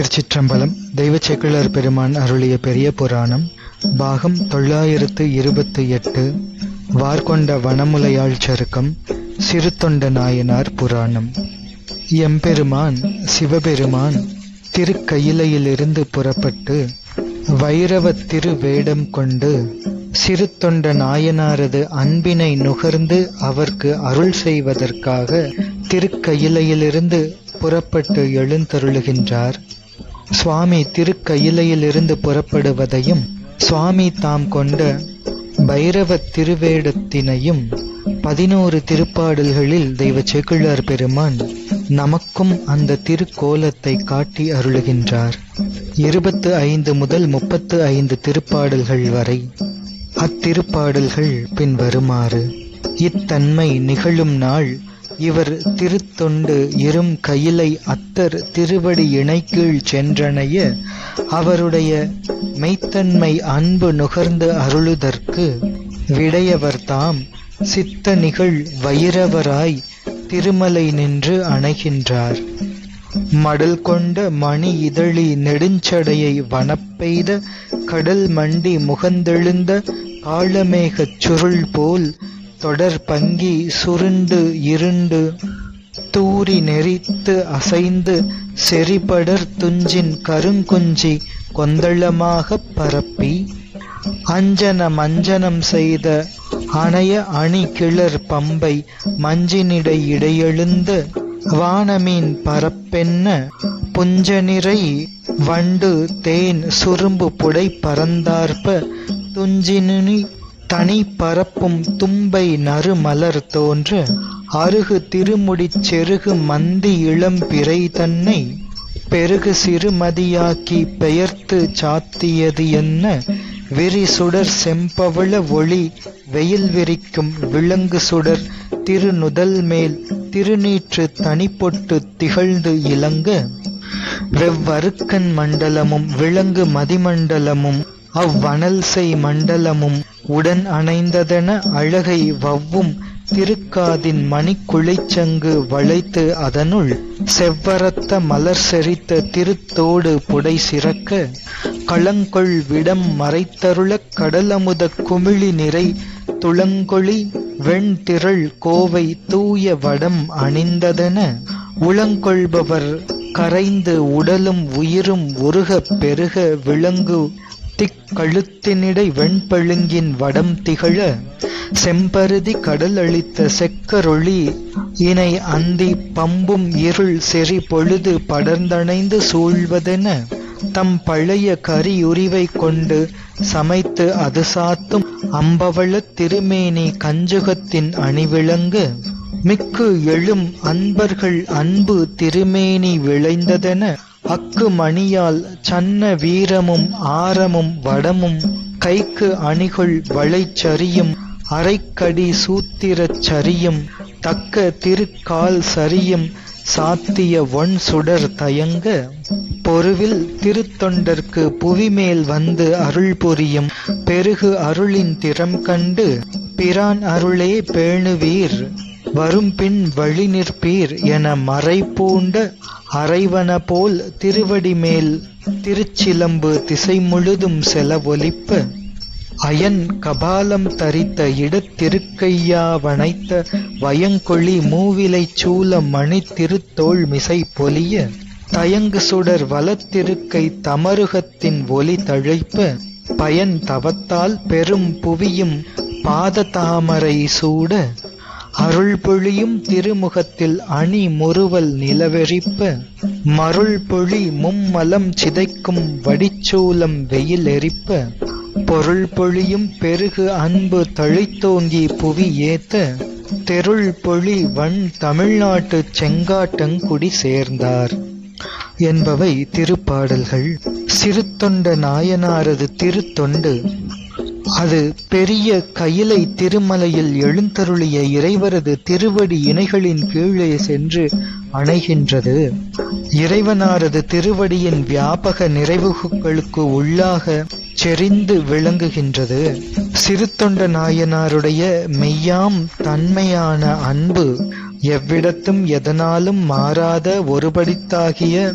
திருச்சிற்றம்பலம் தெய்வ செக்குளர் பெருமான் அருளிய பெரிய புராணம் பாகம் தொள்ளாயிரத்து இருபத்து எட்டு வார்கொண்ட வனமுலையாள் சருக்கம் சிறுத்தொண்ட நாயனார் புராணம். எம்பெருமான் சிவபெருமான் திருக்கயிலையிலிருந்து புறப்பட்டு வைரவத் திருவேடம் கொண்டு சிறு தொண்ட நாயனாரது அன்பினை நுகர்ந்து அவர்க்கு அருள் செய்வதற்காக திருக்கயிலையிலிருந்து புறப்பட்டு எழுந்தருளுகின்றார். சுவாமி திருக்கயிலையிலிருந்து புறப்படுவதையும் சுவாமி தாம் கொண்ட பைரவ திருவேடத்தினையும் பதினோரு திருப்பாடல்களில் தெய்வ செக்குள்ளார் பெருமான் நமக்கும் அந்த திருக்கோலத்தை காட்டி அருளுகின்றார். இருபத்து ஐந்து முதல் முப்பத்து ஐந்து திருப்பாடல்கள் வரை அத்திருப்பாடல்கள் பின்வருமாறு. இத்தன்மை நிகழும் நாள் இவர் திருத்தொண்டு இரும் கையிலை அத்தர் திருவடி இணைக்கீழ் சென்றனைய அவருடைய மெய்த்தன்மை அன்பு நுகர்ந்து அருளுதற்கு விடையவர் தாம் சித்த நிகழ் வைரவராய் திருமலை நின்று அணைகின்றார். மடல் கொண்ட மணி இதழி நெடுஞ்சடையை வனப்பெய்த கடல் மண்டி முகந்தெழுந்த காலமேகச் சுருள் போல் தொடர் பங்கி சுருண்டு இருண்டு தூரி நெறித்து அசைந்து செறிபடர் துஞ்சின் கருங்குஞ்சி கொந்தளமாகப் பரப்பி அஞ்சன மஞ்சனம் செய்த அணைய அணி கிளர் பம்பை மஞ்சினிடை இடையெழுந்து வானமீன் பரப்பென்ன புஞ்சநிறை வண்டு தேன் சுரும்பு புடை பறந்தார்ப துஞ்சினி தனி பரப்பும் தும்பை நறுமலர் தோன்ற அருகு திருமுடிச் செருகு மந்தி இளம் பிறை தன்னை பெருகு சிறுமதியாக்கி பெயர்த்து சாத்தியது என்ன? விரி சுடர் செம்பவள ஒளி வெயில் விரிக்கும் விலங்கு சுடர் திருநுதல் மேல் திருநீற்று தனிப்பொட்டு திகழ்ந்து இலங்க. வெவ்வருக்கன் மண்டலமும் விலங்கு மதிமண்டலமும் அவ்வனல்சை மண்டலமும் உடன் அணைந்ததென அழகை வவ்வும் திருக்காதின் மணிக்குழிச்சங்கு வளைத்து அதனுள் செவ்வரத்த மலர் செறித்த திருத்தோடு புடை சிறக்க களங்கொள் விடம் மறைத்தருளக் கடலமுத குமிழி நிறை துளங்கொளி வெண்திரள் கோவை தூய வடம் அணிந்ததென உளங்கொள்பவர் கரைந்து உடலும் உயிரும் உருகப் பெருக விளங்கு திக்கழுத்தினிடை வெண்பழுங்கின் வடம் திகழ செம்பருதி கடல் அளித்த செக்கரொளி இணை அந்தி பம்பும் இருள் செறி பொழுது படர்ந்தணைந்து சூழ்வதென தம் பழைய கரியுரிவை கொண்டு சமைத்து அது சாத்தும் அம்பவள திருமேனி கஞ்சுகத்தின் அணிவிளங்கு. மிக்கு எழும் அன்பர்கள் அன்பு திருமேனி விளைந்ததென அக்கு மணியால் சன்ன வீரமும் ஆரமும் வடமும் கைக்கு அணிகொள் வளைச்சரியும் அரைக்கடி சூத்திரச் சரியும் தக்க திருக்கால் சரியும் சாத்திய ஒன் சுடர் தயங்க பொருவில் திருத்தொண்டர்க்கு புவிமேல் வந்து அருள் புரியும் பெருகு அருளின் திறம் கண்டு பிரான் அருளே பேணுவீர். வரும் பின் வழி நிற்பீர் என மறை பூண்ட அரைவன போல் திருவடி மேல் திருச்சிலம்பு திசை முழுதும் செலவொலிப்ப அயன் கபாலம் தரித்த இடத்திருக்கையா வனைத்த வயங்கொழி மூவிலை சூல மணி திருத்தோள் மிசை பொலிய தயங்கு சுடர் வலத்திருக்கை தமருகத்தின் ஒலி தழைப்ப பயன் தவத்தால் பெரும் புவியும் பாத தாமரை சூட அருள் பொழியும் திருமுகத்தில் அணி முறுவல் நிலவெறிப்ப. மருள் பொழி மும்மலம் சிதைக்கும் வடிச்சூலம் வெயில் எரிப்ப. பொருள் பொழியும் பெருகு அன்பு தழைத்தோங்கி புவி ஏத்த. தெருள் பொழி வன் தமிழ்நாட்டு செங்காட்டங்குடி சேர்ந்தார். என்பவை திருப்பாடல்கள். சிறுத்தொண்ட நாயனாரது திருத்தொண்டு. அது பெரிய கயிலை திருமலையில் எழுந்தருளிய இறைவரது திருவடி இணைகளின் கீழே சென்று அணைகின்றது. இறைவனாரது திருவடியின் வியாபக நிறைவுகளுக்கு உள்ளாக செறிந்து விளங்குகின்றது. சிறுத்தொண்ட நாயனாருடைய மெய்யாம் தன்மையான அன்பு எவ்விடத்தும் எதனாலும் மாறாத ஒருபடித்தாகிய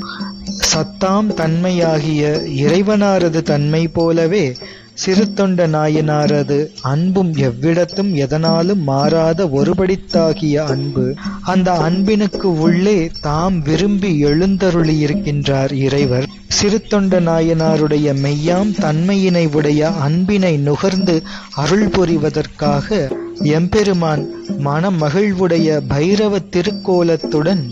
சத்தாம் தன்மையாகிய இறைவனாரது தன்மை போலவே சிறுத்தொண்ட நாயனாரது அன்பும் எவ்விடத்தும் எதனாலும் மாறாத ஒருபடித்தாகிய அன்பு அந்த அன்பினுக்கு உள்ளே தாம் விரும்பி எழுந்தருளியிருக்கின்றார் இறைவர். சிறுத்தொண்ட நாயனாருடைய மெய்யாம் தன்மையினை உடைய அன்பினை நுகர்ந்து அருள் புரிவதற்காக எம்பெருமான் மனமகிழ்வுடைய பைரவ திருக்கோலத்துடன்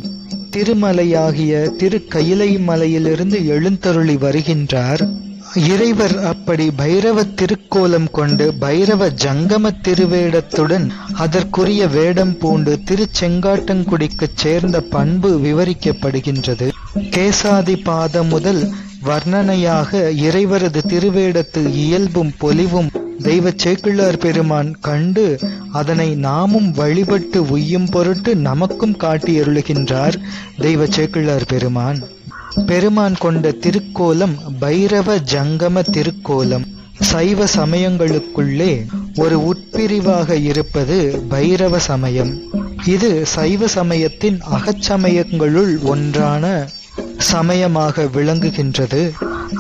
திருமலையாகிய திருக்கயிலை மலையிலிருந்து எழுந்தருளி வருகின்றார். இறைவர் அப்படி பைரவ திருக்கோலம் கொண்டு பைரவ ஜங்கம திருவேடத்துடன் அதற்குரிய வேடம் பூண்டு திருச்செங்காட்டங்குடிக்குச் சேர்ந்த பண்பு விவரிக்கப்படுகின்றது. கேசாதி பாதம் முதல் வர்ணனையாக இறைவரது திருவேடத்து இயல்பும் பொலிவும் தெய்வ சேக்கிழார் பெருமான் கண்டு அதனை நாமும் வழிபட்டு உய்யும் பொருட்டு நமக்கும் காட்டியருளுகின்றார் தெய்வ சேக்கிழார் பெருமான். பெருமான் கொண்ட திருக்கோலம் பைரவ ஜங்கம திருக்கோலம். சைவ சமயங்களுக்குள்ளே ஒரு உட்பிரிவாக இருப்பது பைரவ சமயம். இது சைவ சமயத்தின் அகச்சமயங்களுள் ஒன்றான சமயமாக விளங்குகின்றது.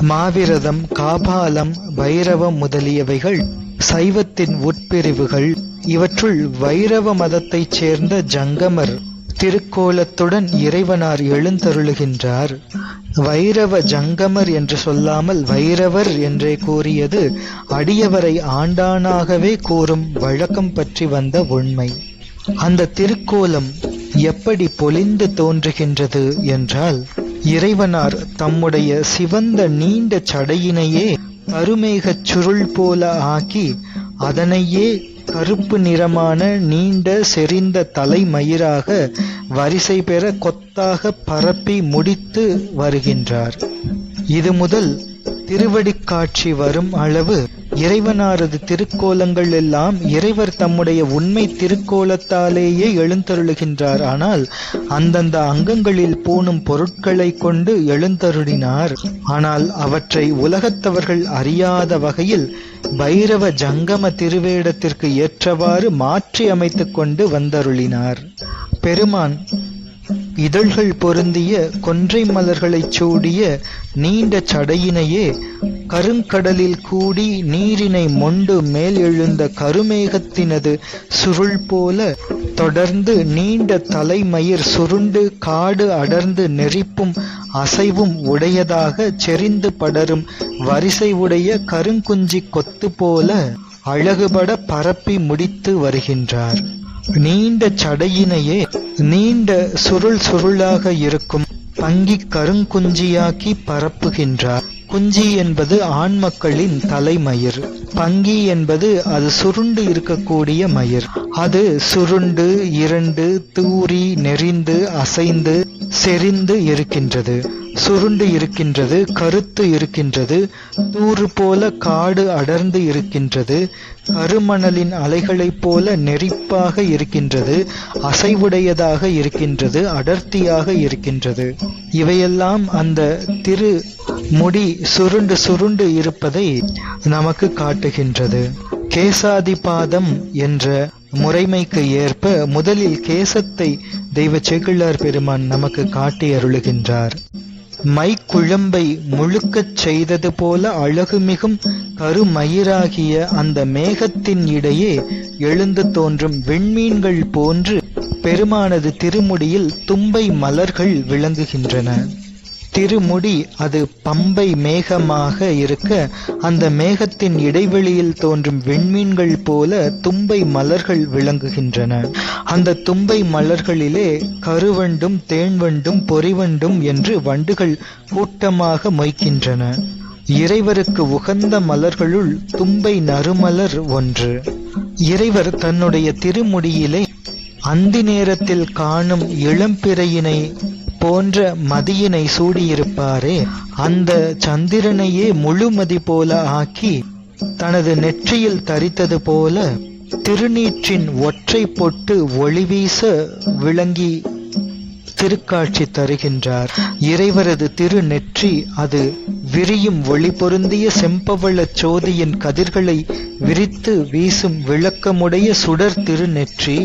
மாவிரதம் காபாலம் பைரவம் முதலியவைகள் சைவத்தின் உட்பிரிவுகள். இவற்றுள் வைரவ மதத்தைச் சேர்ந்த ஜங்கமர் திருக்கோலத்துடன் இறைவனார் எழுந்தருளுகின்றார். வைரவ ஜங்கமர் என்று சொல்லாமல் வைரவர் என்றே கூறியது அடியவரை ஆண்டானாகவே கூறும் வழக்கம் பற்றி வந்த உண்மை. அந்த திருக்கோலம் எப்படி பொலிந்து தோன்றுகின்றது என்றால் இறைவனார் தம்முடைய சிவந்த நீண்ட சடையினையே கருமேகச் சுருள் போல ஆக்கி அதனையே கருப்பு நிறமான நீண்ட செறிந்த தலைமயிராக வரிசை பெற கொத்தாக பரப்பி முடித்து வருகின்றார். இது முதல் திருவடிக்காட்சி வரும் அளவு இறைவனாரது திருக்கோலங்கள் எல்லாம் இறைவர் தம்முடைய உண்மை திருக்கோலத்தாலேயே எழுந்தருளுகின்றார். ஆனால் அந்தந்த அங்கங்களில் பூணும் பொருட்களை கொண்டு எழுந்தருளினார். ஆனால் அவற்றை உலகத்தவர்கள் அறியாத வகையில் பைரவ ஜங்கம திருவேடத்திற்கு ஏற்றவாறு மாற்றி அமைத்து கொண்டு வந்தருளினார். பெருமான் இதழ்கள் பொருந்திய கொன்றை மலர்களைச் சூடிய நீண்ட சடையினையே கருங்கடலில் கூடி நீரினை மொண்டு மேல் எழுந்த கருமேகத்தினது சுருள் போல தொடர்ந்து நீண்ட தலைமயிர் சுருண்டு காடு அடர்ந்து நெறிப்பும் அசைவும் உடையதாக செறிந்து படரும் வரிசை உடைய கருங்குஞ்சி கொத்து போல அழகுபட பரப்பி முடித்து வருகின்றார். நீண்ட சடையினையே நீண்ட சுருள் சுருளாக இருக்கும் பங்கி கருங்குஞ்சியாக்கி பரப்புகின்றார். குஞ்சி என்பது ஆண் மக்களின் தலைமயிர். பங்கி என்பது அது சுருண்டு இருக்கக்கூடிய மயிர். அது சுருண்டு இரண்டு தூரி நெறிந்து அசைந்து செறிந்து இருக்கின்றது. சுருண்டு இருக்கின்றது கருத்து இருக்கின்றது தூறு போல காடு அடர்ந்து இருக்கின்றது கருமணலின் அலைகளைப் போல நெறிப்பாக இருக்கின்றது அசைவுடையதாக இருக்கின்றது அடர்த்தியாக இருக்கின்றது. இவையெல்லாம் அந்த திரு முடி சுருண்டு சுருண்டு இருப்பதை நமக்கு காட்டுகின்றது. கேசாதிபாதம் என்ற முறைமைக்கு ஏற்ப முதலில் கேசத்தை தெய்வ செகுள்ளார் பெருமான் நமக்கு காட்டி அருளுகின்றார் மைக்குழம்பை முழுக்கச் செய்தது போல அழகுமிகும் கருமயிராகிய அந்த மேகத்தின் இடையே எழுந்து தோன்றும் விண்மீன்கள் போன்று பெருமானது திருமுடியில் தும்பை மலர்கள் விளங்குகின்றன. திருமுடி அது பம்பை மேகமாக இருக்க அந்த மேகத்தின் இடைவெளியில் தோன்றும் விண்மீன்கள் போல தும்பை மலர்கள் விளங்குகின்றன. அந்த தும்பை மலர்களிலே கருவண்டும் தேன்வண்டும் பொறிவண்டும் என்று வண்டுகள் கூட்டமாக மொய்க்கின்றன இறைவருக்கு உகந்த மலர்களுள் தும்பை நறுமலர் ஒன்று. இறைவர் தன்னுடைய திருமுடியிலே அந்தி நேரத்தில் காணும் இளம்பிறையினை போன்ற மதியினை சூடியிருப்பாரே அந்த சந்திரனையே முழுமதி போல ஆக்கி தனது நெற்றியில் தரித்தது போல திருநீற்றின் ஒற்றை பொட்டு ஒளிவீச விளங்கி திருக்காட்சி தருகின்றார். இறைவரது திருநெற்றி அது விரியும் ஒளி பொருந்திய செம்பவளச் சோதியின் கதிர்களை விரித்து வீசும் விளக்கமுடைய சுடர் திருநெற்றி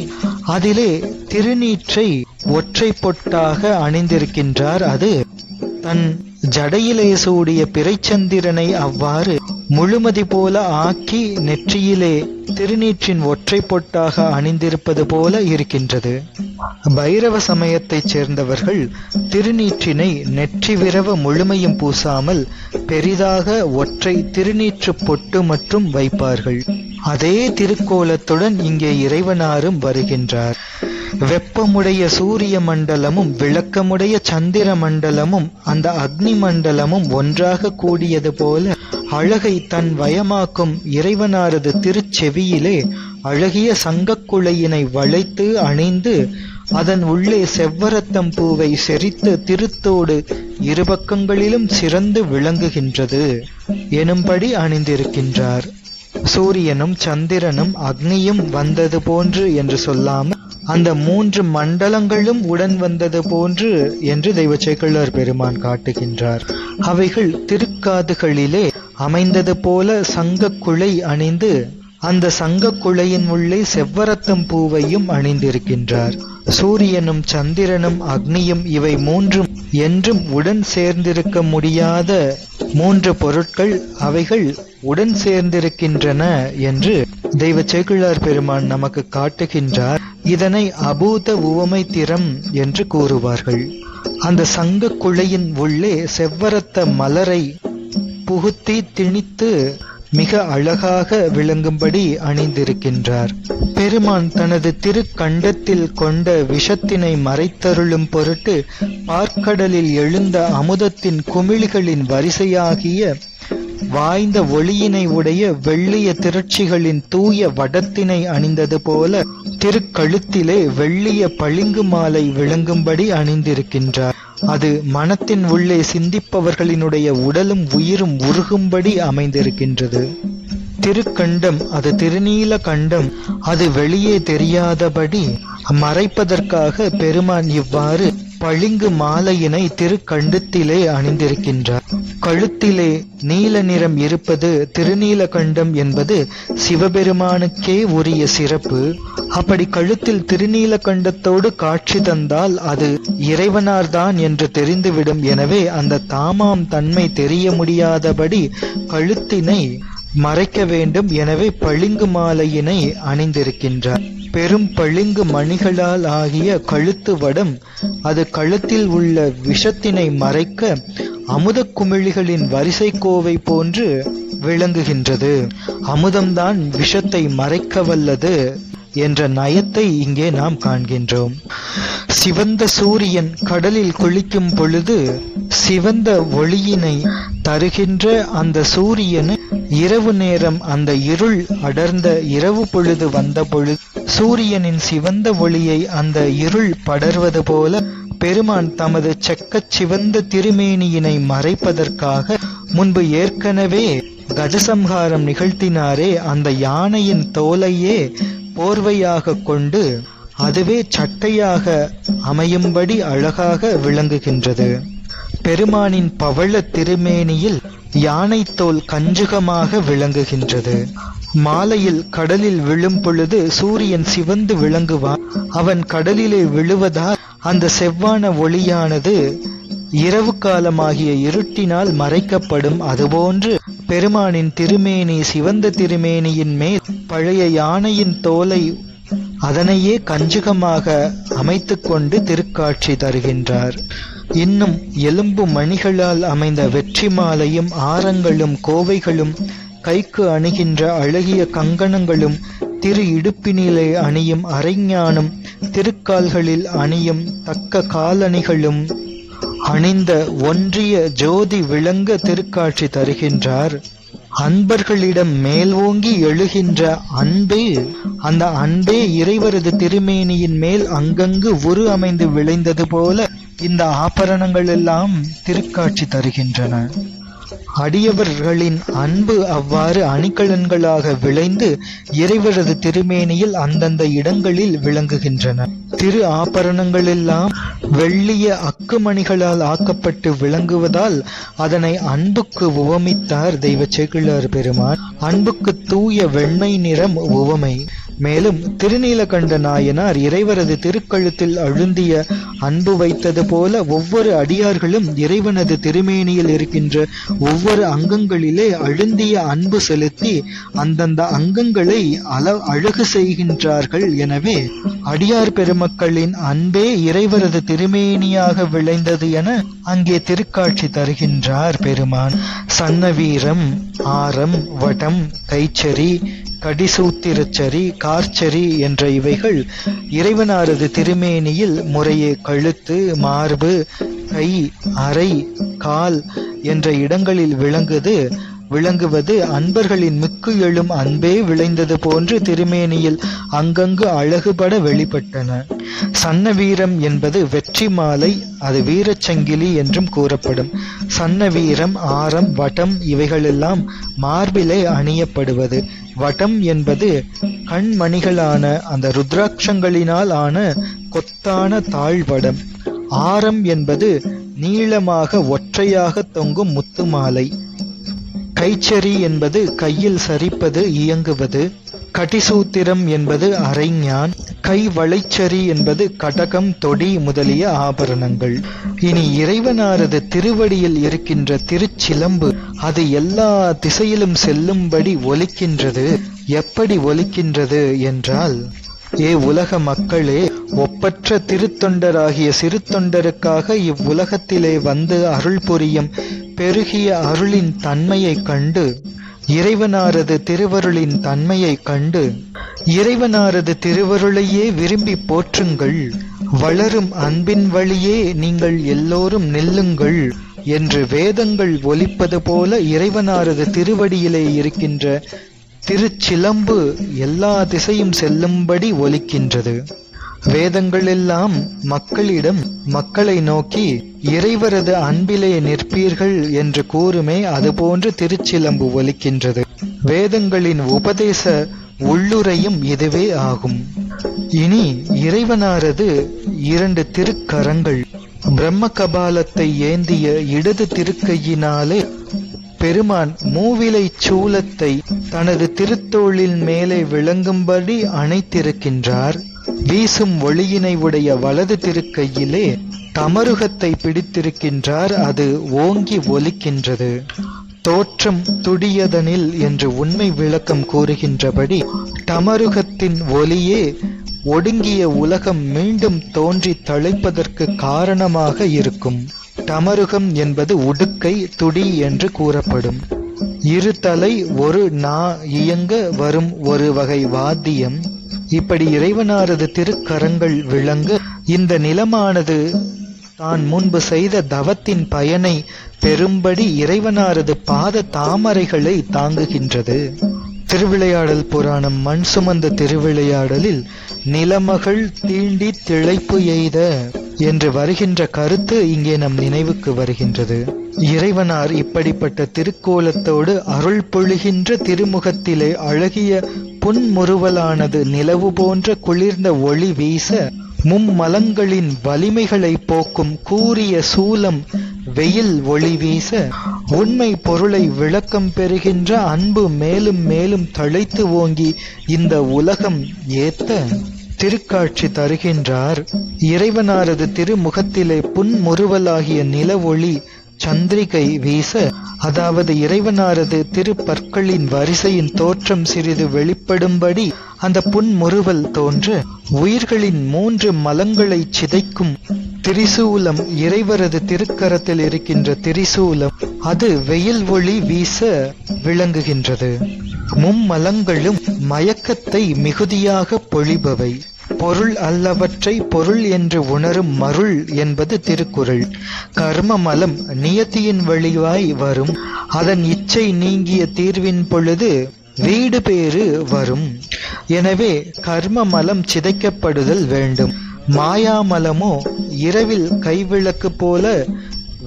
அதிலே திருநீற்றை ஒற்றை பொட்டாக அணிந்திருக்கின்றார். அது தன் ஜடையிலே சூடிய பிறைச்சந்திரனை அவ்வாறு முழுமதி போல ஆக்கி நெற்றியிலே திருநீற்றின் ஒற்றை பொட்டாக அணிந்திருப்பது போல இருக்கின்றது. பைரவ சமயத்தைச் சேர்ந்தவர்கள் திருநீற்றினை நெற்றி விரவ முழுமையும் பூசாமல் பெரிதாக ஒற்றை திருநீற்று பொட்டு மற்றும் வைப்பார்கள். அதே திருக்கோலத்துடன் இங்கே இறைவனாரும் வருகின்றார். வெப்பமுடைய சூரிய மண்டலமும் விளக்கமுடைய சந்திர மண்டலமும் அந்த அக்னி மண்டலமும் ஒன்றாக கூடியது போல அழகை தன் வயமாக்கும் இறைவனாரது திருச்செவியிலே அழகிய சங்கக்குழையினை வளைத்து அணிந்து அதன் உள்ளே செவ்வரத்தம் பூவை செறித்த திருத்தோடு இருபக்கங்களிலும் சிறந்து விளங்குகின்றது. எனும்படி அணிந்திருக்கின்றார். சூரியனும் சந்திரனும் அக்னியும் வந்தது போன்று என்று சொல்லாமல் அந்த மூன்று மண்டலங்களும் உடன் வந்தது போன்று என்று தெய்வ சேக்கிழார் பெருமான் காட்டுகின்றார். அவைகள் திருக்காதுகளிலே அமைந்தது போல சங்க குழை அணிந்து அந்த சங்க குழையின் உள்ளே செவ்வரத்தம் பூவையும் அணிந்திருக்கின்றார். சூரியனும் சந்திரனும் அக்னியும் இவை மூன்றும் என்றும் உடன் சேர்ந்திருக்க முடியாத மூன்று பொருட்கள் அவைகள் உடன் சேர்ந்திருக்கின்றன என்று தெய்வ சேக்கிழார் பெருமான் நமக்கு காட்டுகின்றார். இதனை அபூத உவமை திறம் என்று கூறுவார்கள். அந்த சங்க குழையின் உள்ளே செவ்வரத்த மலரை புகுத்தி திணித்து மிக அழகாக விளங்கும்படி அணிந்திருக்கின்றார். பெருமான் தனது திருக்கண்டத்தில் கொண்ட விஷத்தினை மறைத்தருளும் பொருட்டு பார்க்கடலில் எழுந்த அமுதத்தின் குமிழிகளின் வரிசையாகிய வாய்ந்த ஒளியினை உடைய வெள்ளிய திரட்சிகளின் தூய வடத்தினை அணிந்தது போல திருக்கழுத்திலே வெள்ளிய பளிங்கு மாலை விளங்கும்படி அணிந்திருக்கின்றார். அது மனத்தின் உள்ளே சிந்திப்பவர்களினுடைய உடலும் உயிரும் உருகும்படி அமைந்திருக்கின்றது. திருக்கண்டம் அது திருநீல கண்டம் அது வெளியே தெரியாதபடி மறைப்பதற்காக பெருமான் இவ்வாறு பளிங்கு மாலையினை திருக்கண்டத்திலே அணிந்திருக்கின்றார். கழுத்திலே நீல நிறம் இருப்பது திருநீலகண்டம் என்பது சிவபெருமானுக்கே உரிய சிறப்பு. அப்படி கழுத்தில் திருநீலகண்டத்தோடு காட்சி தந்தால் அது இறைவனார்தான் என்று தெரிந்துவிடும். எனவே அந்த தாமாம் தன்மை தெரிய முடியாதபடி கழுத்தினை மறைக்க வேண்டும். எனவே பளிங்கு மாலையினை அணிந்திருக்கின்றார். பெரும் பளிங்கு மணிகளால் ஆகிய கழுத்து வடம் அது கழுத்தில் உள்ள விஷத்தினை மறைக்க அமுத குமிழிகளின் வரிசை கோவை போன்று விளங்குகின்றது. அமுதம்தான் விஷத்தை மறைக்க வல்லது என்ற நயத்தை இங்கே நாம் காண்கின்றோம். சிவந்த சூரியன் கடலில் குளிக்கும் பொழுது சிவந்த ஒளியினை தருகின்ற அந்த சூரியன் இரவு நேரம் அந்த இருள் அடர்ந்த இரவு பொழுது வந்த பொழுது சூரியனின் சிவந்த ஒளியை அந்த இருள் படர்வது போல பெருமான் தமது செக்கச் சிவந்த திருமேனியினை மறைப்பதற்காக முன்பு ஏற்கனவே கஜசம்ஹாரம் நிகழ்த்தினாரே அந்த யானையின் தோலையே போர்வையாக கொண்டு அதுவே சட்டையாக அமையும்படி அழகாக விளங்குகின்றது. பெருமானின் பவள திருமேனியில் யானை தோல் கஞ்சுகமாக விளங்குகின்றது. மாலையில் கடலில் விழும் பொழுது சூரியன் சிவந்து விளங்குவான். அவன் கடலிலே விழுவதால் அந்த செவ்வான ஒளியானது இரவு காலமாகிய இருட்டினால் மறைக்கப்படும். அதுபோன்று பெருமானின் திருமேனி சிவந்த திருமேனியின் மேல் பழைய யானையின் தோலை அதனையே கஞ்சுகமாக அமைத்துக்கொண்டு திருக்காட்சி தருகின்றார். இன்னும் எலும்பு மணிகளால் அமைந்த வெற்றி மாலையும் ஆரங்களும் கோவைகளும் கைக்கு அணுகின்ற அழகிய கங்கணங்களும் திரு இடுப்பினிலே அணியும் அரைஞானும் திருக்கால்களில் அணியும் தக்க காலணிகளும் அணிந்த ஒன்றிய ஜோதி விளங்க திருக்காட்சி தருகின்றார். அன்பர்களிடம் மேல்வோங்கி எழுகின்ற அன்பே அந்த அன்பே இறைவரது திருமேனியின் மேல் அங்கங்கு உரு அமைந்து விளைந்தது போல இந்த ஆபரணங்கள் எல்லாம் திருக்காட்சி தருகின்றன. அடியவர்களின் அன்பு அவ்வாறு அணிகலன்களாக விளைந்து இறைவரது திருமேனியில் அந்தந்த இடங்களில் விளங்குகின்றன. திரு ஆபரணங்களெல்லாம் வெள்ளிய அக்குமணிகளால் ஆக்கப்பட்டு விளங்குவதால் அதனை அன்புக்கு உவமித்தார் தெய்வ சேக்கிழார் பெருமான். அன்புக்கு தூய வெண்மை நிறம் உவமை. மேலும் திருநீலகண்ட நாயனார் இறைவரது திருக்கழுத்தில் அழுந்திய அன்பு வைத்தது போல ஒவ்வொரு அடியார்களும் இறைவனது திருமேனியில் இருக்கின்ற ஒவ்வொரு அங்கங்களிலே அழுந்திய அன்பு செலுத்தி அந்தந்த அங்கங்களை அல அழகு செய்கின்றார்கள். எனவே அடியார் பெருமக்களின் அன்பே இறைவரது திருமேனியாக விளைந்தது என அங்கே திருக்காட்சி தருகின்றார் பெருமான். சன்னவீரம் ஆரம் வடம் கைச்சரி கடிசூத்திரச்சரி கார்ச்சரி என்ற இவைகள் இறைவனாரது திருமேனியில் முறையே கழுத்து மார்பு கை அறை கால் என்ற இடங்களில் விளங்குது விளங்குவது அன்பர்களின் மிக்கு எழும் அன்பே விளைந்தது போன்று திருமேனியில் அங்கங்கு அழகுபட வெளிப்பட்டன. சன்ன வீரம் என்பது வெற்றி மாலை அது வீரச்சங்கிலி என்றும் கூறப்படும். சன்ன வீரம் ஆரம் வட்டம் இவைகளெல்லாம் மார்பிலே அணியப்படுவது. வடம் என்பது கண்மணிகளான அந்த ருத்ராட்சங்களினால் ஆன கொத்தான தாழ்வடம். ஆரம் என்பது நீளமாக ஒற்றையாக தொங்கும் முத்து மாலை கைச்சரி என்பது கையில் சரிப்பது இயங்குவது. கட்டிசூத்திரம் என்பது அரைஞான் கை வளைச்சரி என்பது கடகம் தொடி முதலிய ஆபரணங்கள். இனி இறைவனாரது திருவடியில் இருக்கின்ற திருச்சிலம்பு அது எல்லா திசையிலும் செல்லும்படி ஒலிக்கின்றது. எப்படி ஒலிக்கின்றது என்றால் ஏ உலக மக்களே ஒப்பற்ற திருத்தொண்டராகிய சிறு தொண்டருக்காக இவ்வுலகத்திலே வந்து அருள் புரியும் பெருகிய அருளின் தன்மையைக் கண்டு இறைவனாரது திருவருளின் தன்மையைக் கண்டு இறைவனாரது திருவருளையே விரும்பி போற்றுங்கள். வளரும் அன்பின் வழியே நீங்கள் எல்லோரும் நில்லுங்கள் என்று வேதங்கள் ஒலிப்பது போல இறைவனாரது திருவடியிலே இருக்கின்ற திருச்சிலம்பு எல்லா திசையும் செல்லும்படி ஒலிக்கின்றது. வேதங்களெல்லாம் மக்களிடம் மக்களை நோக்கி இறைவரது அன்பிலே நிற்பீர்கள் என்று கூறுமே அதுபோன்று திருச்சிலம்பு ஒலிக்கின்றது. வேதங்களின் உபதேச உள்ளுரையும் இதுவே ஆகும். இனி இறைவனாரது இரண்டு திருக்கரங்கள். பிரம்ம கபாலத்தை ஏந்திய இடது திருக்கையினாலே பெருமான் மூவிலை சூலத்தை தனது திருத்தோளின் மேலே விளங்கும்படி அணைத்திருக்கின்றார். வீசும் ஒளியினை உடைய வலது திருக்கையிலே தமருகத்தை பிடித்திருக்கின்றார் அது ஓங்கி ஒலிக்கின்றது. தோற்றம் துடியதனில் என்று உண்மை விளக்கம் கூறுகின்றபடி தமருகத்தின் ஒலியே ஒடுங்கிய உலகம் மீண்டும் தோன்றி தழைப்பதற்கு காரணமாக இருக்கும். டமருகம் என்பது உடுக்கை துடி என்று கூறப்படும். இரு தலை ஒரு நா இயங்க வரும் ஒரு வகை வாத்தியம். இப்படி இறைவனாரது திருக்கரங்கள் விளங்க இந்த நிலமானது தான் முன்பு செய்த தவத்தின் பயனை பெரும்படி இறைவனாரது பாத தாமரைகளை தாங்குகின்றது. திருவிளையாடல் புராணம் மண் சுமந்த திருவிளையாடலில் நிலமகள் தீண்டி திளைப்பு எய்த என்று வருகின்ற கருத்து இங்கே நம் நினைவுக்கு வருகின்றது. இறைவனார் இப்படிப்பட்ட திருக்கோலத்தோடு அருள் பொழிகின்ற திருமுகத்திலே அழகிய புன்முறுவலானது நிலவு போன்ற குளிர்ந்த ஒளி வீச மும்மலங்களின் வலிமைகளை போக்கும் கூரிய சூலம் வெயில் ஒளி வீச உண்மை பொருளை விளக்கம் பெறுகின்ற அன்பு மேலும் மேலும் தழைத்து ஓங்கி இந்த உலகம் ஏத்த திருக்காட்சி தருகின்றார். இறைவனாரது திருமுகத்திலே புன்முறுவலாகிய நில ஒளி சந்திரிகை வீச அதாவது இறைவனாரது திருப்பற்களின் வரிசையின் தோற்றம் சிறிது வெளிப்படும்படி அந்த புன்முறுவல் தோன்ற உயிர்களின் மூன்று மலங்களை சிதைக்கும் திரிசூலம் இறைவரது திருக்கரத்தில் இருக்கின்ற திரிசூலம் அது வெயில் ஒளி வீச விளங்குகின்றது. மும்மலங்களும் மயக்கத்தை மிகுதியாக பொழிபவை. பொருள் அல்லவற்றை பொருள் என்று உணரும் மருள் என்பது திருக்குறள். கர்ம மலம் நியத்தியின் வழிவாய் வரும். அதன் இச்சை நீங்கிய தீர்வின் பொழுது வீடு பேறு வரும். எனவே கர்ம மலம் சிதைக்கப்படுதல் வேண்டும். மாயாமலமோ இரவில் கைவிளக்கு போல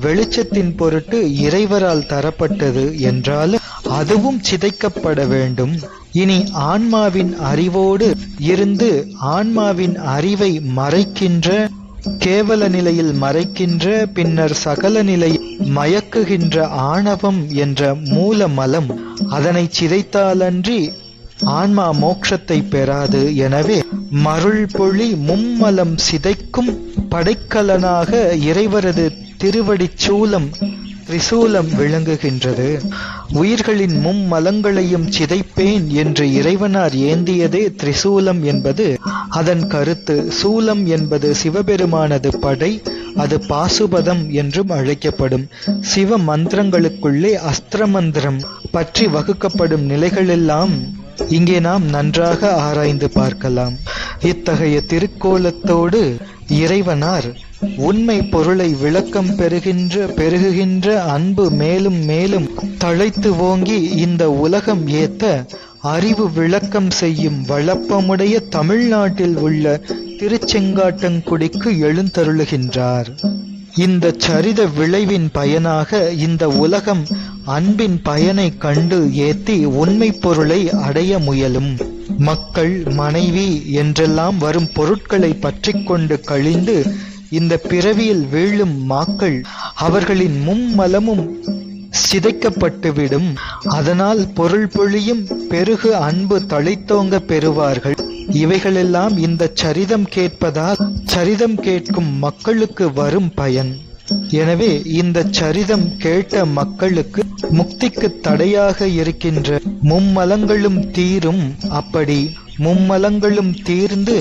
வெளிச்சத்தின் பொருட்டு இறைவரால் தரப்பட்டது என்றாலும் அதுவும் சிதைக்கப்பட வேண்டும். இனி ஆன்மாவின் அறிவோடு இருந்து ஆன்மாவின் அறிவை மறைக்கின்ற கேவல நிலையில் மறைக்கின்ற பின்னர் சகல நிலை மயக்குகின்ற ஆணவம் என்ற மூல மலம் அதனை சிதைத்தாலன்றி ஆன்மா மோட்சத்தை பெறாது. எனவே மருள் பொழி மும்மலம் சிதைக்கும் படைக்கலனாக இறைவரது திருவடிச் சூலம் திரிசூலம் விளங்குகின்றது. உயிர்களின் மும்மலங்களையும் சிதைப்பேன் என்று இறைவனார் ஏந்தியதே திரிசூலம் என்பது. அதன் கருத்து சூலம் என்பது சிவபெருமானது படை அது பாசுபதம் என்றும் அழைக்கப்படும். சிவ மந்திரங்களுக்குள்ளே அஸ்திர மந்திரம் பற்றி வகுக்கப்படும் நிலைகளெல்லாம் இங்கே நாம் நன்றாக ஆராய்ந்து பார்க்கலாம். இத்தகைய திருக்கோலத்தோடு இறைவனார் உண்மை பொருளை விளக்கம் பெறுகின்ற பெருகுகின்ற அன்பு மேலும் மேலும் தழைத்து ஓங்கி இந்த உலகம் ஏத்த அறிவு விளக்கம் செய்யும் வளப்பமுடைய தமிழ்நாட்டில் உள்ள திருச்செங்காட்டங்குடிக்கு எழுந்தருளுகின்றார். இந்த சரித விளைவின் பயனாக இந்த உலகம் அன்பின் பயனை கண்டு ஏத்தி உண்மை பொருளை அடைய முயலும். மக்கள் மனைவி என்றெல்லாம் வரும் பொருட்களை பற்றி கொண்டு கழிந்து இந்த பிறவியில் வீழும் மாக்கள் அவர்களின் மும்மலமும் சிதைக்கப்பட்டுவிடும். அதனால் பொருள் பொழியும் பெருகு அன்பு தழைத்தோங்க பெறுவார்கள். இவைகளெல்லாம் இந்த சரிதம் கேட்பதால் சரிதம் கேட்கும் மக்களுக்கு வரும் பயன். எனவே இந்த சரிதம் கேட்ட மக்களுக்கு முக்திக்கு தடையாக இருக்கின்ற மும்மலங்களும் தீரும். அப்படி மும்மலங்களும் தீர்ந்து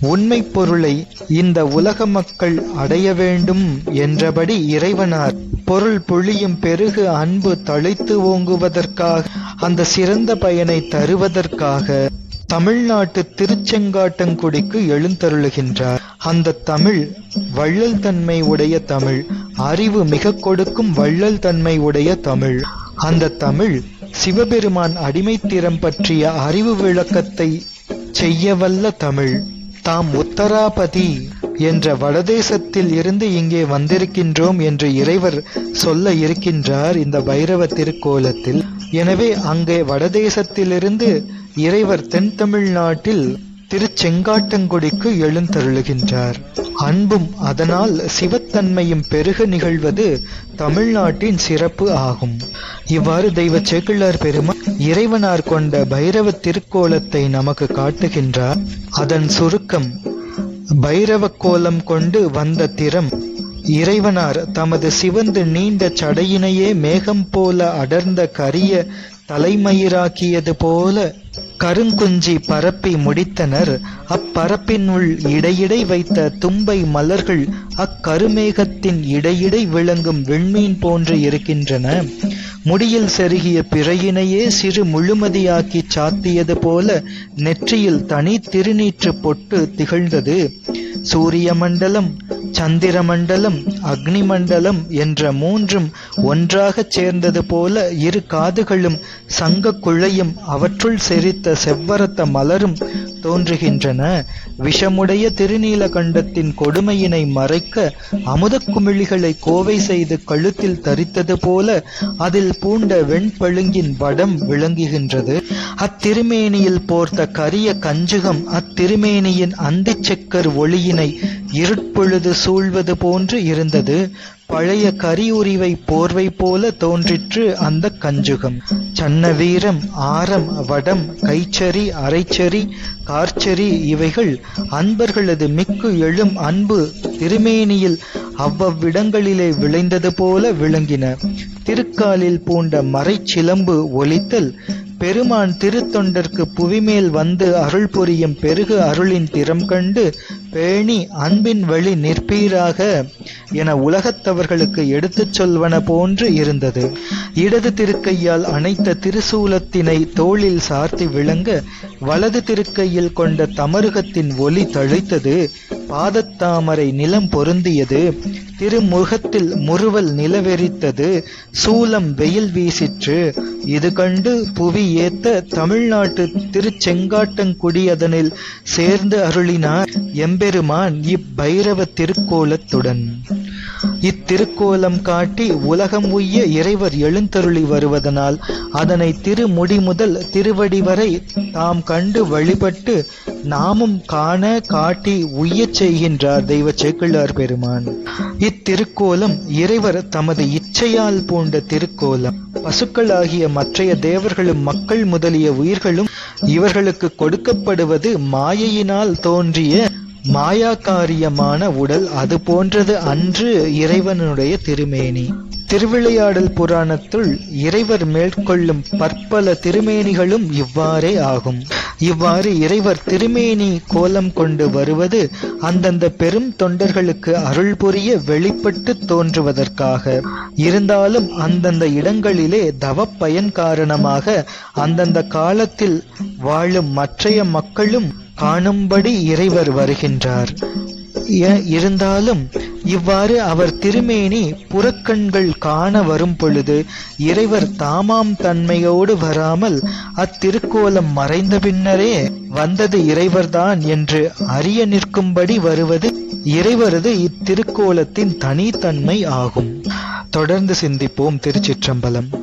உண்மை பொருளை இந்த உலக மக்கள் அடைய வேண்டும் என்றபடி இறைவனார் பொருள் பொழியும் பெருகு அன்பு தழைத்து ஓங்குவதற்காக அந்த சிறந்த பயனை தருவதற்காக தமிழ்நாட்டு திருச்செங்காட்டங்குடிக்கு எழுந்தருளுகின்றார். அந்த தமிழ் வள்ளல் தன்மை உடைய தமிழ் அறிவு மிக கொடுக்கும் வள்ளல் தன்மை உடைய தமிழ். அந்த தமிழ் சிவபெருமான் அடிமைத்திறம் பற்றிய அறிவு விளக்கத்தை செய்யவல்ல தமிழ். தாம் உத்தராபதி என்ற வடதேசத்தில் இருந்து இங்கே வந்திருக்கின்றோம் என்று இறைவர் சொல்ல இருக்கின்றார் இந்த பைரவ திருக்கோலத்தில். எனவே அங்கே வடதேசத்திலிருந்து இறைவர் தென் தமிழ்நாட்டில் திருச்செங்காட்டங்குடிக்கு எழுந்தருளுகின்றார். அன்பும் அதனால் சிவத்தன்மையும் பெருக நிகழ்வது தமிழ்நாட்டின் சிறப்பு ஆகும். இவ்வாறு தெய்வ சேக்கிழார் பெருமா இறைவனார் கொண்ட பைரவ திருக்கோலத்தை நமக்கு காட்டுகின்றார். அதன் சுருக்கம் பைரவ கோலம் கொண்டு வந்த திறம் இறைவனார் தமது சிவந்து நீண்ட சடையினையே மேகம் போல அடர்ந்த கரிய தலைமயிராக்கியது போல கருங்குஞ்சி பரப்பி முடித்தனர். அப்பரப்பினுள் இடையிடை வைத்த தும்பை மலர்கள் அக்கருமேகத்தின் இடையிடை விளங்கும் விண்மீன் போன்று இருக்கின்றன. முடியில் செருகிய பிறையினையே சிறு முழுமதியாக்கி சாத்தியது போல நெற்றியில் தனி திருநீற்று பொட்டு திகழ்ந்தது. சூரிய மண்டலம் சந்திர மண்டலம் அக்னி மண்டலம் என்ற மூன்றும் ஒன்றாகச் சேர்ந்தது போல இரு காதுகளும் சங்க குழையும் அவற்றுள் செரித்த செவ்வரத்த மலரும் தோன்றுகின்றன. விஷமுடைய திருநீலகண்டத்தின் கொடுமையினை மறைக்க அமுதக் குமிழிகளை கோவை செய்து கழுத்தில் தரித்தது போல அதில் பூண்ட வெண்பழுங்கின் வடம் விளங்குகின்றது. அத்திருமேனியில் போர்த்த கரிய கஞ்சுகம் அத்திருமேனியின் அந்திச் செக்கர் ஒளியினை இருட்பொழுது சூழ்வது போன்று இருந்தது. பழைய கரியுரிவை போர்வை போல தோன்றிற்று அந்த கஞ்சுகம். சன்ன வீரம் ஆரம் வடம் கைச்சரி அரைச்சரி கார்ச்சரி இவைகள் அன்பர்களது மிக்கு எழும் அன்பு திருமேனியில் அவ்வவ்விடங்களிலே விளைந்தது போல விளங்கின. திருக்காலில் பூண்ட மறைச்சிலம்பு ஒலித்தல் பெருமான் திருத்தொண்டர்க்கு புவிமேல் வந்து அருள் புரியும் பெருகு அருளின் திறம் கண்டு பேணி அன்பின் வழி நிற்பீராக என உலகத்தவர்களுக்கு எடுத்துச் சொல்வன போன்று இருந்தது. இடது திருக்கையால் அணைத்த திருசூலத்தினை தோளில் சார்த்தி விளங்க வலது திருக்கையில் கொண்ட தமருகத்தின் ஒலி தழைத்தது. பாதத்தாமரை நிலம் பொருந்தியது. திருமுகத்தில் முறுவல் நிலவெறித்தது. சூலம் வெயில் வீசிற்று. இது கண்டு புவி ஏத்த தமிழ்நாட்டு திருச்செங்காட்டங்குடியதனில் சேர்ந்து அருளினார் எம்பெருமான் இப்பைரவ திருக்கோலத்துடன். இத்திருக்கோலம் காட்டி உலகம் உய்ய இறைவர் எழுந்தருளி வருவதனால் அதனை திருமுடி முதல் திருவடி வரை தாம் கண்டு வழிபட்டு நாமும் காண காட்டி உய்யச் செய்கின்றார் தெய்வ சேக்கிழார் பெருமான். இத்திருக்கோலம் இறைவர் தமது இச்சையால் பூண்ட திருக்கோலம். பசுக்களாகிய மற்றைய தேவர்களும் மக்கள் முதலிய உயிர்களும் இவர்களுக்கு கொடுக்கப்படுவது மாயையினால் தோன்றிய மாயாக்காரியமான உடல் அது போன்றது அன்று இறைவனுடைய திருமேனி. திருவிளையாடல் புராணத்துள் இறைவர் மேற்கொள்ளும் பற்பல திருமேனிகளும் இவ்வாறே ஆகும். இவ்வாறு இறைவர் திருமேனி கோலம் கொண்டு வருவது அந்தந்த பெரும் தொண்டர்களுக்கு அருள் புரிய வெளிப்பட்டு தோன்றுவதற்காக. இருந்தாலும் அந்தந்த இடங்களிலே தவப் பயன் காரணமாக அந்தந்த காலத்தில் வாழும் மற்றைய மக்களும் காணும்படி இறைவர் வருகின்றார். இருந்தாலும் இவ்வாறு அவர் திருமேனி புறக்கண்கள் காண வரும் பொழுது இறைவர் தாமாம் தன்மையோடு வராமல் அத்திருக்கோலம் மறைந்த பின்னரே வந்தது இறைவர்தான் என்று அறிய நிற்கும்படி வருவது இறைவரது இத்திருக்கோலத்தின் தனித்தன்மை ஆகும். தொடர்ந்து சிந்திப்போம் திருச்சிற்றம்பலம்.